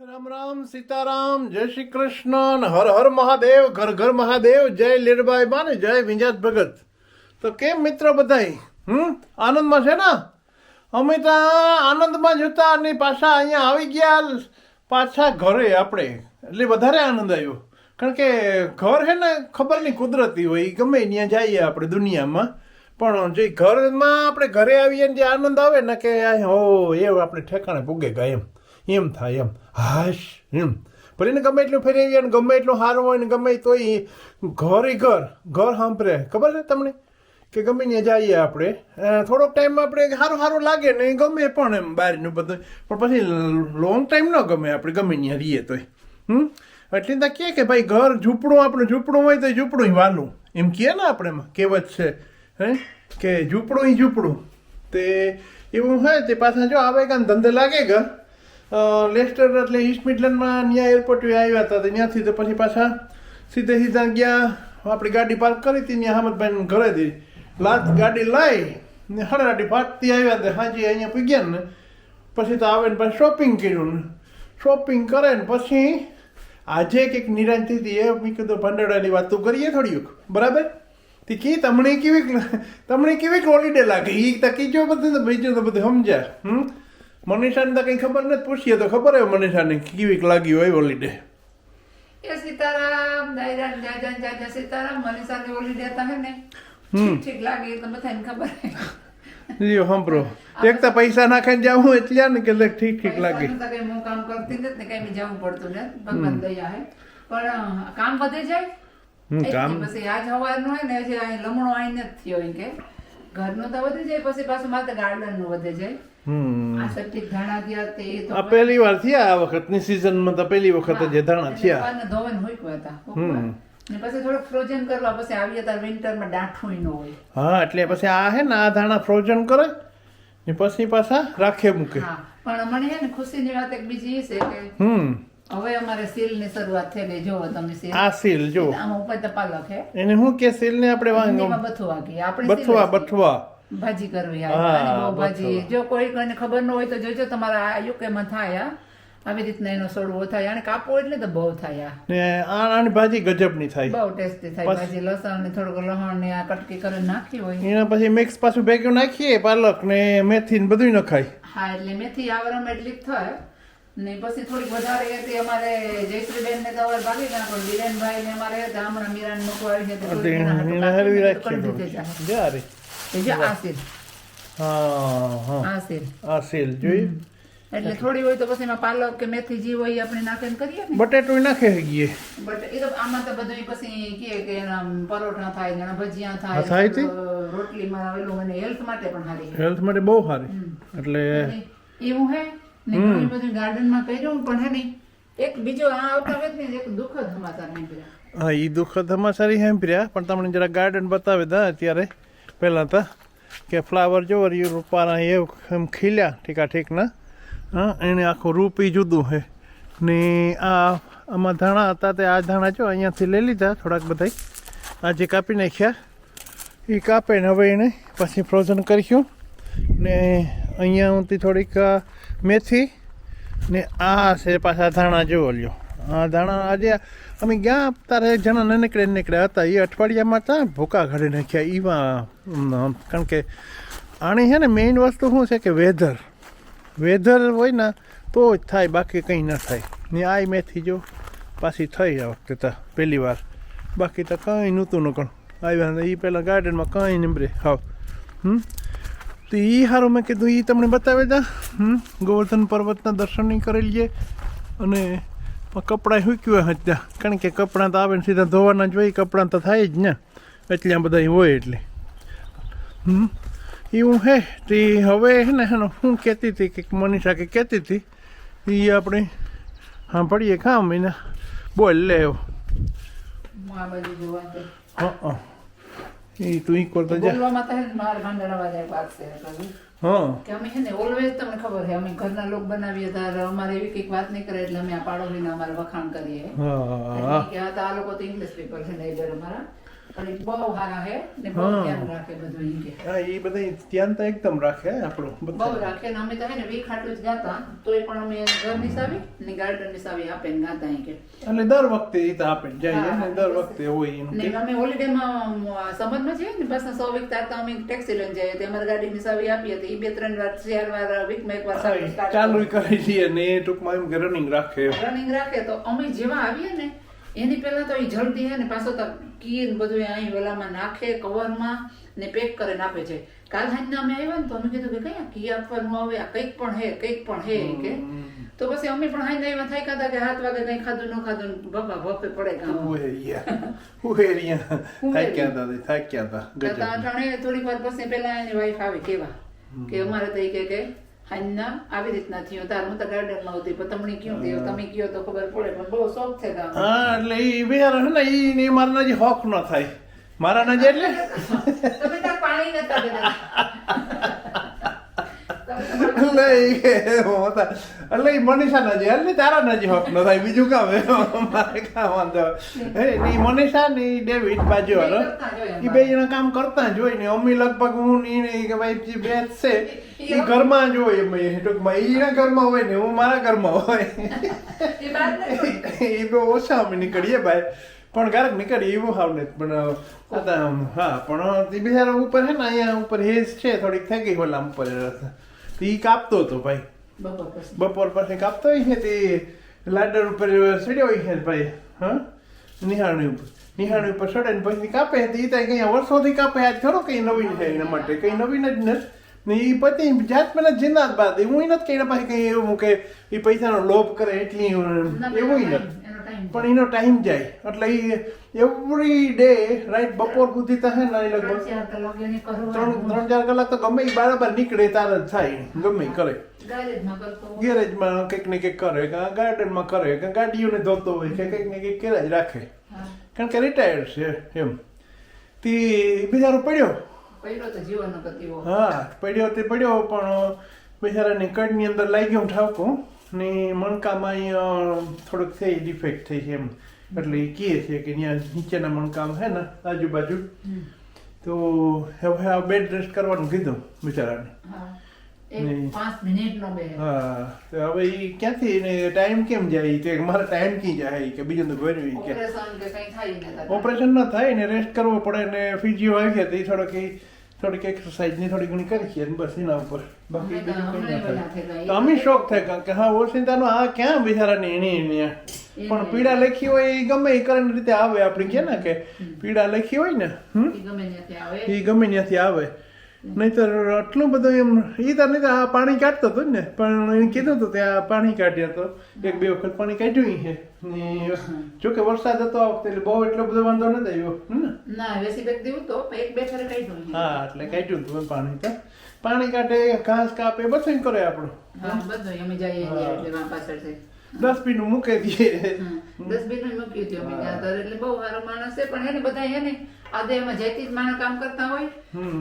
રામ રામ સીતારામ જય શ્રી કૃષ્ણ હર હર મહાદેવ ઘર ઘર મહાદેવ જય લીરબાઈ બા ને જય વિંજાત ભગત તો કેમ મિત્ર બધાય? હમ? આનંદમાં છે ને? અમે તો આનંદમાં જોતા અને પાછા અહીંયા આવી ગયા પાછા ઘરે આપણે. એટલે વધારે આનંદ આવ્યો. કારણ કે ઘર છે ને, ખબર નહીં કુદરતી હોય ગમે ત્યાં જઈએ આપણે દુનિયામાં. પણ જે ઘરમાં આપણે ઘરે આવીએ ને જે આનંદ આવે ને કે હો, એ આપણે ઠેકાણે પૂગે ગયા એમ. એમ થાય એમ. હાશ એમ. પણ એને ગમે એટલું ફેરી અને ગમે એટલું સારું હોય ને ગમે તોય ઘર ઈ ઘર ઘર સાંભળે. ખબર છે તમને? કે ગમે ત્યાં જઈએ આપણે થોડોક ટાઈમ આપણે સારું સારું લાગે ને ગમે પણ એમ બહારનું બધું. પણ પછી લોંગ ટાઈમ ન ગમે આપણે ગમે ત્યાં રહીએ તોય. હમ? એટલે ત્યાં કહે કે ભાઈ ઘર ઝૂંપડું આપણું ઝૂંપડું હોય તો ઝૂંપડું વાલું. એમ કહે ને આપણે એમાં કહેવત છે. હે? કે ઝૂંપડું એ ઝૂંપડું. તે એવું હોય તે પાછા જો આવે કાન ધંધે લાગે અ, લેસ્ટર એટલે ઈસ્ટ મિડલેન્ડમાં ત્યાં એરપોર્ટ આવ્યા હતા તો ત્યાંથી તો પછી પાછા સીધે સીધા ગયા, આપણી ગાડી પાર્ક કરી હતી ત્યાં હમદભાઈ ઘરેથી લાત ગાડી લાવી ને હળરાટી ફાટતી આવ્યા હતા હાજી અહીંયા પૂગ્યા ને પછી તો આવે ને પછી શોપિંગ કર્યું ને. શોપિંગ કરે ને પછી આજે કંઈક નિરાંતી હતી એ મેં કીધું વાતો કરીએ થોડીક, બરાબર? તે કી તમને કેવી તમને કેવી હોલિડે લાગે? એ તો કીજો બધું બીજું તો બધું સમજ્યા, હમ? મનીષાને તો કંઈ ખબર નથી પૂછીએ તો ખબર હોય મનીષાને કેવી લાગી હોય હોલિડે એ સીતારામ જય જય જય સીતારામ મનીષાને ઓલી દેતા હે ને ઠીક ઠીક લાગે તો બધાને ખબર લ્યો સાંભળો. એક તો પૈસા નાખીને જાવું એટલે ને કે ઠીક ઠીક લાગે. હું કામ કરતી નથી ને કઈ જવું પડતું ને ભગવાન દયા હે. પણ કામ વધે જાય? કામ. પછી આજ હવારનું હોય ને હજી લમણો આઈ જ થયો કે. ઘરનું તો વધી જાય પછી પાછું માત્ર ગાર્ડનનું વધે જાય. આ પહેલી વાર થયા આ વખતની સિઝનમાં તો પહેલી વખત જ ધાણા થયા. ધોવન ધોવાને હતા પછી થોડુંક ફ્રોઝન કરવા પછી આવીએ ત્યારે વિન્ટરમાં ડાંઠું ન હોય. હા એટલે પછી આ હે ને આ ધાણા ફ્રોઝન કરે ને પછી પાછા રાખે મૂકે. પણ મને હે ને ખુશીની વાત એક બીજી એ છે કે હમ. હવે અમારે સીલની શરૂઆત થઈ ગઈ જોવો તમે સીલ. આ સીલ જો આમાં ઉપર પાલક હે એને શું કે સીલ ને આપણે વાંગો બથવા કે આપણે બથવા બથવા ભાજી કરવી આ ભાજી. જો કોઈ કોઈને ખબર ન હોય તો જોજો તમારા આ યુકેમાં થાય આવી રીતના એનો સોડવો થાય. અને કાપો એટલે તો બહુ થાય ને આની ભાજી ગજબની થાય. બહુ ટેસ્ટી થાય ભાજી. લસણ ને થોડુંક લહણ ને આ કટકી કરી નાખી હોય. એના પછી મિક્સ પાછું ભેગું નાખીએ પાલક ને મેથી ને બધું નખાય. હા એટલે મેથી આવરમ એટલી થાય. ને પછી થોડીક વધારે હતી અમારે જયશ્રીબેન ને તો હવે ભાગી ગયા પણ વિરેનભાઈ ને અમારે હતા હમણાં મીરાને મૂકવા આવી છે તો એ જો આ હા હા. આ સીલ જોઈ એટલે થોડી હોય તો પછી એમાં પાલક કે મેથી જે હોય આપણે નાખીને કરીએ ને. બટેટું નાખે ગઈએ બટ એ તો આમાં તો બધું પછી કે કે પરોઠા થાય ને ભજીયા થાય. થાય? અ, રોટલીમાં આવેલું મને હેલ્થ માટે પણ સારી હેલ્થ માટે બહુ સારી એટલે અને એવું હે ને ઘણી બધી ગાર્ડનમાં કર્યું પણ હે ને એક બીજો આ આવતા વેત ને એક દુઃખદ સમાચાર નીકળ્યા હા એ દુઃખદ સારી પ્રિયા પણ તમને જરા ગાર્ડન બતાવે દા અત્યારે. પહેલાં તો કે ફ્લાવર જો એ રૂપાના એમ ખીલ્યા ઠીકા ઠીકના. હા, એને આખું રૂપી જુદું છે ને આ આમાં ધાણા હતા તે આ ધાણા જો અહીંયાથી લઈ લીધા થોડાક બધા જે કાપી નાખ્યા એ કાપે ને હવે એને પછી ફ્રોઝન કરીશું. ને અહીંયા હું થોડીક મેથી ને આ છે પાછા ધાણા જોવો લ્યો. આ ધાણા આજે અમે ગયા તારે જણા નીકળે નીકળ્યા હતા એ અઠવાડિયામાં ત્યાં ભૂકા ઘડી નાખ્યા. એમાં કારણ કે આને છે ને મેઇન વસ્તુ શું છે કે વેધર વેધર હોય ને તો જ થાય, બાકી કંઈ ન થાય. ને આ મેથી જો પાછી થઈ આ વખતે તો પહેલી વાર. બાકી તો કંઈ નહોતું નકણ આવ્યા એ પહેલાં ગાર્ડનમાં કંઈ નીમરે હાવ. હમ? તો એ સારું મેં કીધું એ તમને બતાવી દા. હમ? ગોવર્ધન પર્વતના દર્શન નહીં કરી લઈએ અને કપડાં સૂક્યું હોય ત્યાં. કારણ કે કપડાં તો આવે ને સીધા ધોવાના જ હોય કપડાં તો થાય જ ને. એટલે આ બધા હોય એટલે. હમ? એવું હે તે હવે હે ને હેનો હું કહેતી હતી કે મનીષા કે કહેતી હતી એ આપણે સાંભળીએ કામ એને બોલ લે એવો. હા એ તું ઈ કરતા જા. કે અમે છે ને ઓલવેઝ તમને ખબર છે અમે ઘરના લોક બનાવીએ ત્યારે અમારે એવી કંઈક વાત નહીં કરે એટલે અમે આ પાડોશીને અમારે વખાણ કરીએ. કે આ લોકો તો ઇંગ્લિશ પેપર છે નહીં અમારા બહુ સારા હે ને બહુ ધ્યાન રાખે બધું ઈ કે. હા એ બધા ધ્યાન તો એકદમ રાખે આપણું બહુ રાખે ને અમે તો હે ને વીક હાટું જ ગાતા તોય પણ અમે ઘરની સાવી ને ગાર્ડનની સાવી આપે ને ગાતા ઈ કે. એટલે દર વખતે એ તો આપે જાય ને દર વખતે હોય એનું ને અમે હોલિડેમાં સમજમાં જઈએ ને સો વીક અમે ટેક્સી લઈને જઈએ તે અમારી ગાડીની સાવી આપીએ તો ઈ બે ત્રણ વાર ચાર વાર વીકમાં એક વાર ચાલુ કરી દઈએ ને ટૂંકમાં એમ રનિંગ રાખે. રનિંગ રાખે તો અમે જેવા આવીએ ને એની પહેલા તો એ જલ્દી હે ને પાછો તો કીર બધું અહીં વેલામાં નાખે કવરમાં ને પેક કરીને આપે છે. કાલ સાંજના અમે આવ્યા ને તો અમે કીધું કે કયા કી આપવાનું આવે? આ કંઈક પણ હે કંઈક પણ હે કે. તો પછી અમે પણ હાઈ નહીં થાય કાતા કે હાથ વાગે કઈ ખાધું ન ખાધું બાપા ભપે પડે કામ ઉહેરિયા થાક્યા હતા થાક્યા હતા તો અટાણે થોડીક વાર પછી પેલા એની વાઈફ આવી કેવા કે અમારે તો ઈ કે કે હાંજના આવી રીતના થયો. તાર હું તો ગાર્ડનમાં હતી પણ તમને કયું થયું? તમે કયો તો ખબર પડે પણ બહુ શોખ છે કામ હા એટલે એ બિચારો છે ને એ ને મારા નજી હોક ન થાય. મારા નજી એટલે તમે તો પાણી નતા એટલે હું એટલે એ મનીષા નજી એટલે તારા નજી હોક ન થાય બીજું કામ મારે કામ વાંધો હે ઈ મનીષા ને ડેવિડ બાજુ વાળો એ બે જણા કામ કરતા જ હોય ને અમી લગભગ હું ને કે ભાઈ જે બેચ છે એ ઘરમાં જ હોય અમે ટૂંકમાં. એના ઘરમાં હોય ને હું મારા ઘરમાં હોય. એ બહુ ઓછા અમે નીકળીએ ભાઈ. પણ ક્યારેક નીકળીએ એવું હાવ ને. પણ હા પણ બિચારા ઉપર છે ને અહીંયા ઉપર હેજ છે થોડીક થઈ ગઈ ઓલા ઉપર. એ કાપતો હતો ભાઈ. બપોર પછી. કાપતો હોય છે તે લાડર ઉપર ચડ્યો હોય છે ભાઈ હા? નિહાળણી ઉપર. નિહાળણી ઉપર ચડે ને પછી કાપે હતી એ ત્યાં કઈ વર્ષોથી કાપે આજ ખરો કઈ નવીન છે એના માટે. કઈ નવીન જ નથી. ને એ પતિ જાત પેલા જિંદાત બાદ. એવું નથી કે એના પાસે કઈ એવું કે એ પૈસાનો લોભ કરે એટલી ના, એવું નથી. પણ એનો ટાઈમ જાય. એટલે એ એવરી ડે રાઈટ બપોર સુધી તો હે ને લગભગ. ત્રણ ત્રણ ચાર કલાક તો ગમે એ બરાબર નીકળે તાર જ થાય. ગમે કરે. ગેરેજમાં કંઈક ને કંઈક કરે કે ગાર્ડનમાં કરે કે ગાડીઓને ધોતો હોય કે કંઈક ને કંઈક કર્યા જ રાખે. કારણ કે રિટાયર્ડ છે એમ. તે બિચારો પડ્યો. હા પડ્યો તે પડ્યો પણ બિચારાની કડની અંદર લાગ્યો ગયો ઠાવકો ને મણકામાં અહીંયા થોડુંક થઈ ડિફેક્ટ થઈ છે એમ. એટલે એ કહે છે કે ત્યાં નીચેના મણકામ છે ને આજુબાજુ. તો હવે આ બેડ રેસ્ટ કરવાનું કીધું બિચારાને. હા. તો હવે એ ક્યાંથી ને ટાઈમ કેમ જાય? કે મારા ટાઈમ કી જાય? કે બીજું તો ભર્યું કે ઓપરેશન ના થાય ને રેસ્ટ કરવો પડે ને ફિઝિયો આવી ગયા તો ઈ થોડોક થોડીક એક્સરસાઇઝની થોડી ઘણી કરી છે બસ એના ઉપર. બાકી તો બીજું કંઈ ના થાય અમે શોખ થાય કારણ કે હા ઓશિંતાનો આ ક્યાં બિચારાની એની એની પણ પીડા લખી હોય એ ગમે એ કરીને રીતે આવે આપણે કે ને કે પીડા લખી હોય ને હમ. એ ગમે ત્યાંથી આવે. નહીતર આટલું બધું એમ એ તો નહીં આ પાણી કાઢતો હતો ને પણ એને કીધું હતું ત્યાં પાણી કાઢ્યા તો એક બે વખત પાણી કાઢ્યું છે ને જો કે વરસાદ હતો આ વખતે એટલે બહુ એટલો બધો વાંધો નથી આવ્યો ને? ના વેસી બેગ દેવું તો એક બે ફેરે કાઢ્યું હા એટલે કાઢ્યું હતું પાણી તો. પાણી કાઢે ઘાસ કાપે બધું કરે આપણું. હા બધું અમે જઈએ એટલે પાછળ છે ડસ્ટબિન મૂકી દઈએ ડસ્ટબિન મૂક્યું હતું અમે ત્યાં એટલે બહુ સારો માણસ છે પણ એને બધા એને આજે એમાં જેતી જ માણસ કામ કરતા હોય.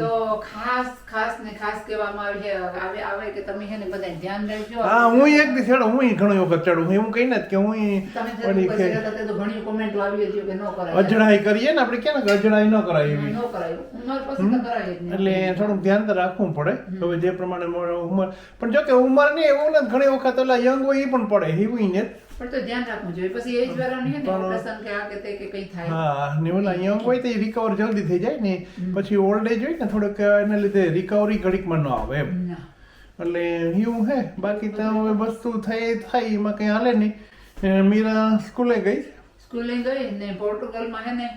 તો ખાસ ખાસ ને ખાસ કહેવામાં આવે છે આવે આવે કે તમે એને ને બધા ધ્યાન રાખજો. હા હું એક દિવસ છેડો હું ઘણી વખત ચડું હું કઈ નથી કે હું તમે તે ઘણી કોમેન્ટો આવી હતી કે ન કરાય. અજડાઈ કરીએ ને આપણે ક્યાં અજડાઈ ન કરાય એવી. ન કરાય. ઉંમર પછી તો કરાય એટલે થોડુંક ધ્યાન તો રાખવું પડે. હવે જે પ્રમાણે મારો ઉંમર પણ જો કે ઉંમર નહીં એવું નથી ઘણી વખત ઓલા યંગ હોય એ પણ પડે. એવું ને પણ તો ધ્યાન રાખવું જોઈએ. પછી એજ વાળાની છે ને ઓપરેશન કે આ કે તે કે કઈ થાય. હા ને ઓલા યંગ હોય તો રિકવર જલ્દી થઈ જાય ને. પછી ઓલ્ડ એજ હોય ને થોડોક એના લીધે રિકવરી ઘડીકમાં ન આવે એમ. એટલે એવું હે. બાકી તો હવે વસ્તુ થઈ થાય એમાં કંઈ હાલે નહીં. મીરા સ્કૂલે ગઈ? સ્કૂલે ગઈ ને પોર્ટુગલમાં હે ને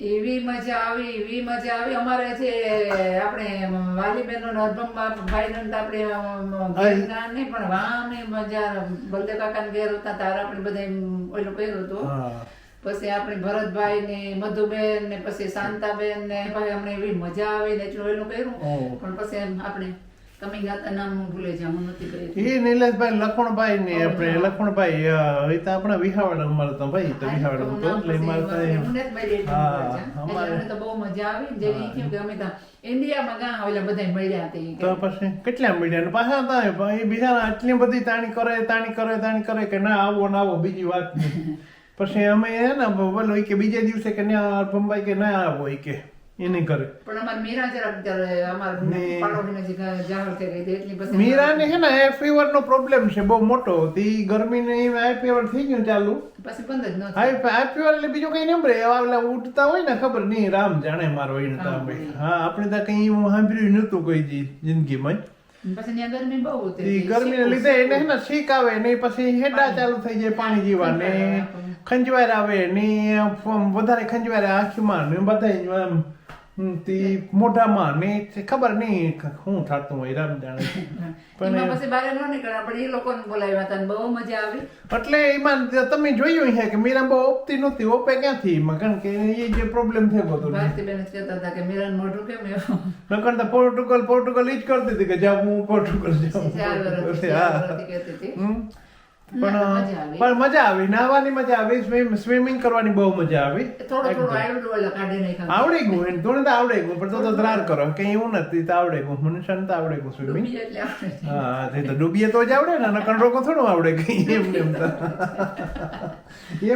એવી મજા આવી એવી મજા આવી. અમારે જે આપણે વાલી બહેનો નરભમમાં ભાઈ નંદ આપણે નહીં પણ વાહ મજા બલદેવ કાકા ઘેર હતા તારા આપણે બધા ઓલું કર્યું હતું. પછી આપણે ભરતભાઈ ને મધુબેન ને પછી શાંતાબેન ને ભાઈ અમને એવી મજા આવી ને એટલું એનું કર્યું. પણ પછી એમ આપણે કમી ગાતા નામ હું ભૂલે જાઉં હું નથી કરી એ નિલેશભાઈ લખણભાઈ ને આપણે લખણભાઈ એ તો આપણા વિહાવાડા અમારે તો ભાઈ તો વિહાવાડા તો એટલે મારે તો અમારે- તો બહુ મજા આવી જે ઈ કે અમે તો ઇન્ડિયામાં ગાં બધા મળ્યા તો પછી કેટલા મીડિયા પાછા હતા એ બિચારા આટલી બધી તાણી કરે તાણી કરે તાણી કરે કે ના આવો ના આવો બીજી વાત પછી અમે બોલો કે બીજે દિવસે કે ના બંબાઈ કે ના આવો ઈ કે કરે. પણ અમાર મીરા જરા અમારે પાડોશીને જે જાહેર કરી દે એટલી પછી મીરાને છે ને એ ફીવર નો પ્રોબ્લેમ છે બહુ મોટો. તી ગરમીને હાઈ ફીવર થઈ ગયું ચાલુ. પછી બંધ જ ન થાય. હાઈ ફીવર એટલે બીજું કઈ નહીં રે એવા ઉઠતા હોય ને ખબર નહીં રામ જાણે મારો એને તો હા, આપણે તો કઈ હું સાંભળ્યું નતું કોઈ જી જિંદગીમાં. ત્યાં ગરમી લીધે એને હે ને છીક આવે ને પછી હેડા ચાલુ થઈ જાય પાણી જીવા ને ખંજવાર આવે ને વધારે ખંજવાર આંખમાં ને બધા આમ હમ, તી મોઢામાં ને તે ખબર નહીં શું થતું હોય રામ જાણે પણ એમાં પછી બહાર ન નીકળ્યા પણ એ લોકોને બોલાવ્યા હતા અને બહુ મજા આવી એટલે એમાં તમે જોયું છે કે મીરા બહુ ઓપતી નહોતી ઓપે ક્યાંથી એમાં કારણ કે એ જે પ્રોબ્લેમ થયો બધો ભારતીબેન જ કહેતા હતા કે મીરાનું મોઢું કેમ એવું નકર તો પોર્ટુગલ પોર્ટુગલ ઈ જ કરતી હતી કે જાઉં હું પોર્ટુગલ જાઉં ચાર વર્ષથી હા ચાર વર્ષથી કહેતી હતી હમ. પણ મજા આવી. પણ મજા આવી. નાહવાની મજા આવી. સ્વિમ સ્વિમિંગ કરવાની બહુ મજા આવી. થોડો થોડો આવડું ઓલા કાઢી નાખ્યા આવડે ગયું. એને થોડું તો આવડે ગયું પણ તો તો ધરાર કરો. કઈ એવું નથી તો આવડે ગયું. મને શાંત આવડે ગયું સ્વિમિંગ. હા તે તો ડૂબીએ તો જ આવડે ને નકર રોકો થોડું આવડે કઈ. એમ નેમ તો.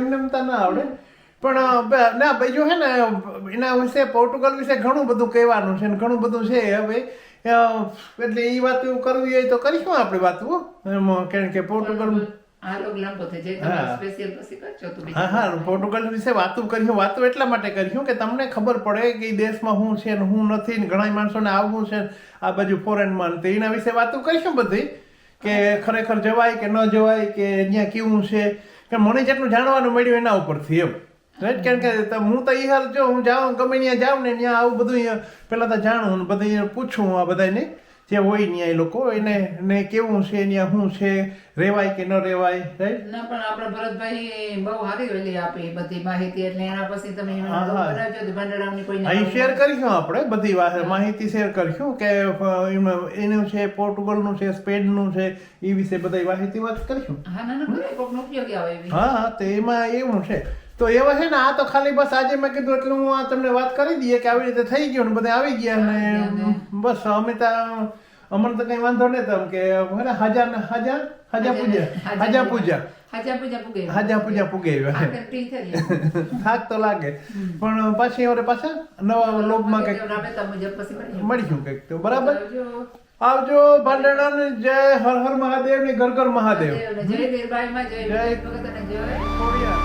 એમ નેમ તો ના આવડે. પણ ના બીજું હે ને એના વિશે પોર્ટુગલ વિશે ઘણું બધું કહેવાનું છે ને ઘણું બધું છે હવે. એટલે એ વાત એવું કરવી હોય તો કરીશું આપણે વાતો કારણ કે પોર્ટુગલ હા. હા પોર્ટુગલ વિશે વાતો કરીશું. વાતો એટલા માટે કરીશું કે તમને ખબર પડે કે દેશમાં હું છે ને હું નથી ને ઘણા માણસોને આવવું છે આ બાજુ ફોરેનમાં તો એના વિશે વાતો કરીશું બધી. કે ખરેખર જવાય કે ન જવાય કે અહીંયા કેવું છે. કે મને જેટલું જાણવાનું મળ્યું એના ઉપરથી એમ. રાઈટ કારણ કે હું તો ઈ હાલ જો હું જાઉં ગમે ત્યાં જાઉં ને ત્યાં આવું બધું પહેલા તો જાણું ને બધું પૂછું આ બધાને જે હોય ત્યાં એ લોકો એને ને કેવું છે ત્યાં શું છે રેવાય કે ન રેવાય રાઈટ ના પણ આપણા ભરતભાઈ બહુ સારી વેલી આપી બધી માહિતી એટલે એના પછી તમે ભંડારામની કોઈને અહીં શેર કરીશું આપણે બધી માહિતી શેર કરીશું કે એનું છે પોર્ટુગલનું છે સ્પેનનું છે એ વિશે બધી માહિતી વાત કરીશું. હા ના ના ઉપયોગી આવે હા હા તો એમાં એવું છે. તો એવા છે ને આ તો ખાલી બસ આજે મેં કીધું એટલે હું આ તમને વાત કરી દઈએ કે આવી રીતે થઈ ગયું ને બધા આવી ગયા ને. બસ અમે તો અમને તો કઈ વાંધો નહીં તમ કે હજાર ને હાજા ને હાજા હાજા પૂજા હાજા પૂજા. હાજા પૂજા પૂગે. થાક તો લાગે. પણ પાછી હવે પાછા નવા લોભમાં કંઈક મળીશું કંઈક તો બરાબર? આવજો. ભાંડેડા જય હર હર મહાદેવ ને ઘર ઘર મહાદેવ. જય વીરબાઈમાં જય જય-